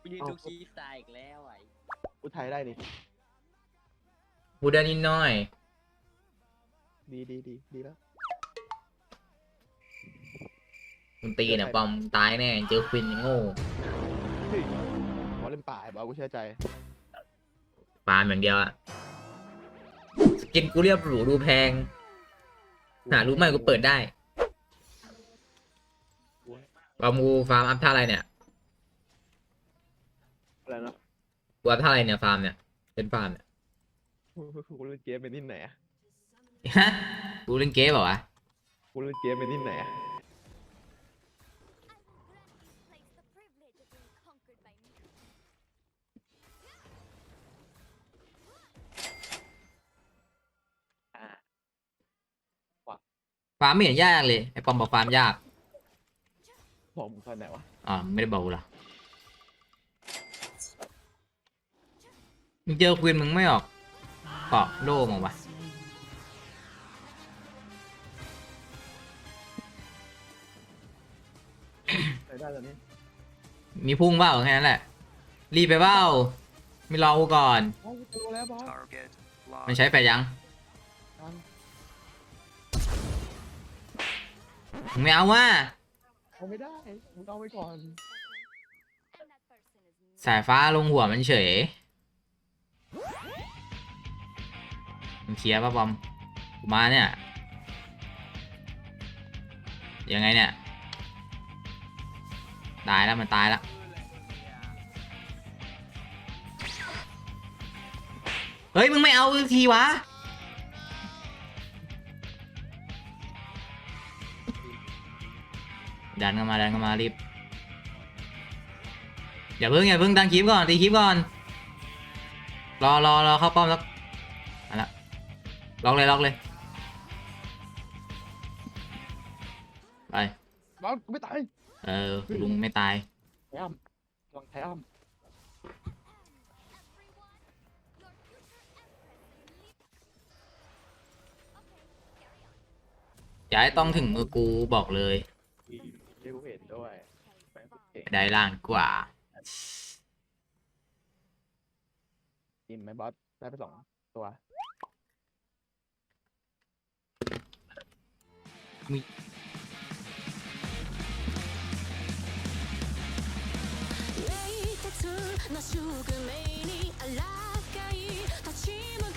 กูยืนดูคีตายอีกแล้วไอ้อุทัยได้นี่ พูดได้นิดหน่อย ดีดีดีดีแล้ว มึงตีเนี่ยปอมตายแน่ เจอควินยังโง่เฮ้ยบอลเล่นป่าบอลกูเชื่อใจฟาร์มอย่างเดียวอะสกินกูเรียบหรูดูแพง หารู้ไหมกูเปิดได้ปอมกูฟาร์มอัพท่าอะไรเนี่ย อะไรนะกูอัพท่าอะไรเนี่ยฟาร์มเนี่ยเป็นฟาร์มเนี่ยกูเล่นเกมเป็นที่ไหนอะฮะกูเล่นเกมเปล่าวะกูเล่นเกมเป็นที่ไหนอะ Place the privilege of being conquered by me. อ่าฟาร์มไม่เห็นยากเลยไอปอมบอกฟาร์มยากบอกมึงตอนไหนวะอ่าไม่ได้บอกกูเหรอ มึงเจอควินมึงไม่ออกเกาะโล่มั้งวะไหนได้ตอนนี้มีพุ่งเปล่าแค่นั้นแหละ รีบไปเปล่าไม่รอกูก่อนบอลกูตัวแล้วบอล Target มัน locked. ใช้แฟยังตันมึงไม่เอาว่า เอาไม่ได้มึงเอาไว้ก่อน And that person is สายฟ้าลงหัวมันเฉย มึงเคลียร์ป่ะบอมกูมาเนี่ย ยังไงเนี่ย ตายแล้วมันตายแล้วเฮ้ย มึงไม่เอาสักทีวะ ดันกันมา ดันกันมารีบ อย่าเพิ่งอย่าเพิ่งตั้งคลิปก่อน ตีคลิปก่อน รอรอรอเข้าป้อมแล้ว ล็อกเลยล็อกเลยไปบอลกูไม่ตายเออลุงไม่ตายไทอ้ำลองไทอ้ำอย่าให้ต้องถึงมือกูบอกเลยเดี๋ยวกูเห็นด้วยแม่งเก่งได้ล้านกว่ากินไหมบอสได้ไปสองตัว 冷徹な宿命にあらかい立ち向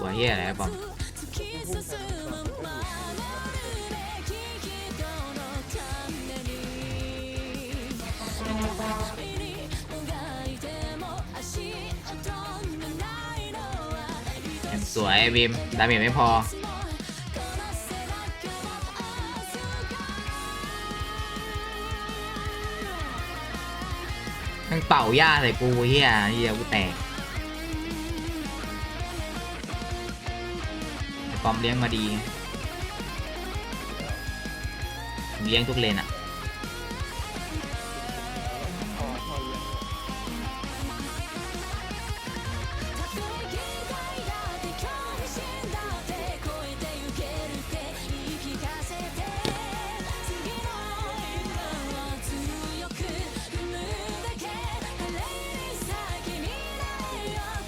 หัวเฮียอะไรบอมสวยบีมดาเมจไม่พอมันเป่าหญ้าใส่กูเฮียเฮียกูแตก ปอมเลี้ยงมาดีเลี้ยงทุกเลนอะ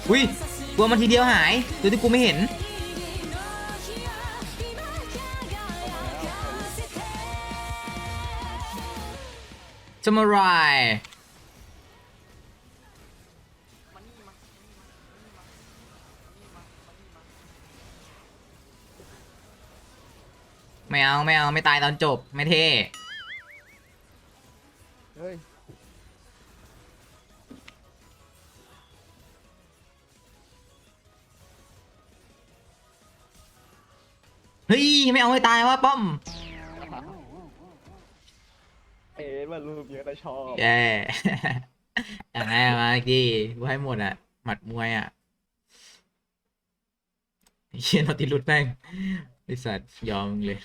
อุ้ยตัวมันทีเดียวหายโดยที่กูไม่เห็น จะมาไรายไม่เอา ไม่เอา ไม่ตายตอนจบ ไม่เท่ เฮ้ย เฮ้ย ไม่เอาให้ตายวะป้อม เอ๊ะมันรูปเยอะแต่ชอบแย่ อย่างไรมาเมื่อกี้กูให้หมดอะ หมัดมวยอะไอ้เชียนอติลุดแม่งไอสัตว์ยอมมึงเลย